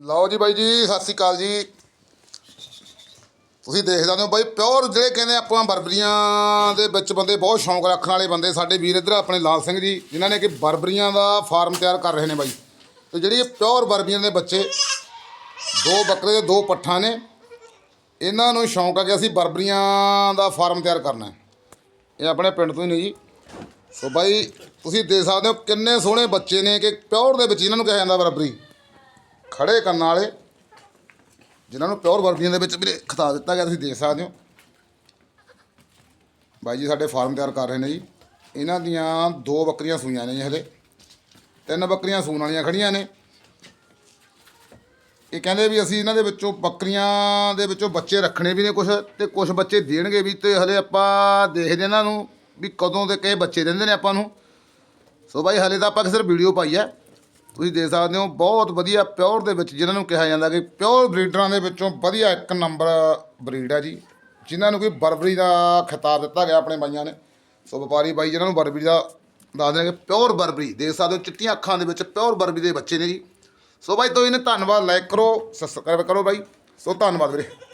ਲਓ ਜੀ ਬਾਈ ਜੀ, ਸਤਿ ਸ਼੍ਰੀ ਅਕਾਲ ਜੀ। ਤੁਸੀਂ ਦੇਖ ਸਕਦੇ ਹੋ ਬਾਈ, ਪਿਓਰ ਜਿਹੜੇ ਕਹਿੰਦੇ ਆਪਾਂ ਬਰਬਰੀਆਂ ਦੇ ਵਿੱਚ ਬੰਦੇ ਬਹੁਤ ਸ਼ੌਂਕ ਰੱਖਣ ਵਾਲੇ ਬੰਦੇ ਸਾਡੇ ਵੀਰ ਇੱਧਰ, ਆਪਣੇ ਲਾਲ ਸਿੰਘ ਜੀ, ਜਿਨ੍ਹਾਂ ਨੇ ਕਿ ਬਰਬਰੀਆਂ ਦਾ ਫਾਰਮ ਤਿਆਰ ਕਰ ਰਹੇ ਨੇ ਬਾਈ। ਤੇ ਜਿਹੜੀ ਪਿਓਰ ਬਰਬਰੀਆਂ ਦੇ ਬੱਚੇ, ਦੋ ਬੱਕਰੇ ਦੇ ਦੋ ਪੱਠਾਂ ਨੇ। ਇਹਨਾਂ ਨੂੰ ਸ਼ੌਂਕ ਆ ਕਿ ਅਸੀਂ ਬਰਬਰੀਆਂ ਦਾ ਫਾਰਮ ਤਿਆਰ ਕਰਨਾ ਇਹ ਆਪਣੇ ਪਿੰਡ ਤੋਂ ਹੀ ਨੇ ਜੀ। ਸੋ ਬਾਈ, ਤੁਸੀਂ ਦੇਖ ਸਕਦੇ ਹੋ ਕਿੰਨੇ ਸੋਹਣੇ ਬੱਚੇ ਨੇ ਕਿ ਪਿਓਰ ਦੇ ਵਿੱਚ ਇਹਨਾਂ ਨੂੰ ਕਿਹਾ ਜਾਂਦਾ ਬਰਬਰੀ। ਖੜੇ ਕਰਨ ਵਾਲੇ, ਜਿਨ੍ਹਾਂ ਨੂੰ ਪਿਓਰ ਬਰਬਰੀਆਂ ਦੇ ਵਿੱਚ ਵੀਰੇ ਖਤਾ ਦਿੱਤਾ ਗਿਆ, ਤੁਸੀਂ ਦੇਖ ਸਕਦੇ ਹੋ। ਬਾਈ ਜੀ, ਸਾਡੇ ਫਾਰਮ ਤਿਆਰ ਕਰ ਰਹੇ ਨੇ ਜੀ। ਇਹਨਾਂ ਦੀਆਂ ਦੋ ਬੱਕਰੀਆਂ ਸੂਈਆਂ ਨੇ ਜੀ ਹਲੇ ਤਿੰਨ ਬੱਕਰੀਆਂ ਸੂਣ ਵਾਲੀਆਂ ਖੜੀਆਂ ਨੇ। ਇਹ ਕਹਿੰਦੇ ਵੀ ਅਸੀਂ ਇਹਨਾਂ ਦੇ ਵਿੱਚੋਂ ਬੱਕਰੀਆਂ ਦੇ ਵਿੱਚੋਂ ਬੱਚੇ ਰੱਖਣੇ ਵੀ ਨੇ ਕੁਝ ਤੇ ਕੁਝ ਬੱਚੇ ਦੇਣਗੇ ਵੀ, ਤੇ ਹਲੇ ਆਪਾਂ ਦੇਖਦੇ ਇਹਨਾਂ ਨੂੰ ਵੀ ਕਦੋਂ ਦੇ ਕਹੇ ਬੱਚੇ ਦਿੰਦੇ ਨੇ ਆਪਾਂ ਨੂੰ। ਸੋ ਬਾਈ ਹਲੇ ਤਾਂ ਆਪਾਂ ਸਿਰਫ ਵੀਡੀਓ ਪਾਈ ਹੈ। ਤੁਸੀਂ ਦੇਖ ਸਕਦੇ ਹੋ, ਬਹੁਤ ਵਧੀਆ ਪਿਓਰ ਦੇ ਵਿੱਚ ਜਿਨ੍ਹਾਂ ਨੂੰ ਕਿਹਾ ਜਾਂਦਾ ਕਿ ਪਿਓਰ ਬਰੀਡਰਾਂ ਦੇ ਵਿੱਚੋਂ ਵਧੀਆ ਇੱਕ ਨੰਬਰ ਬਰੀਡ ਹੈ ਜੀ, ਜਿਨ੍ਹਾਂ ਨੂੰ ਕਿ ਬਰਬਰੀ ਦਾ ਖਿਤਾਬ ਦਿੱਤਾ ਗਿਆ ਆਪਣੇ ਬਾਈਆਂ ਨੇ। ਸੋ ਵਪਾਰੀ ਬਾਈ ਜਿਨ੍ਹਾਂ ਨੂੰ ਬਰਬਰੀ ਦਾ ਦੱਸਦੇ ਨੇ ਕਿ ਪਿਓਰ ਬਰਬਰੀ, ਦੇਖ ਸਕਦੇ ਹੋ ਚਿੱਟੀਆਂ ਅੱਖਾਂ ਦੇ ਵਿੱਚ ਪਿਓਰ ਬਰਬਰੀ ਦੇ ਬੱਚੇ ਨੇ ਜੀ। ਸੋ ਬਾਈ ਤੋਂ ਇਹਨੇ ਧੰਨਵਾਦ ਲਾਈਕ ਕਰੋ ਸਬਸਕ੍ਰਾਈਬ ਕਰੋ ਬਾਈ। ਸੋ ਧੰਨਵਾਦ ਵੀਰੇ।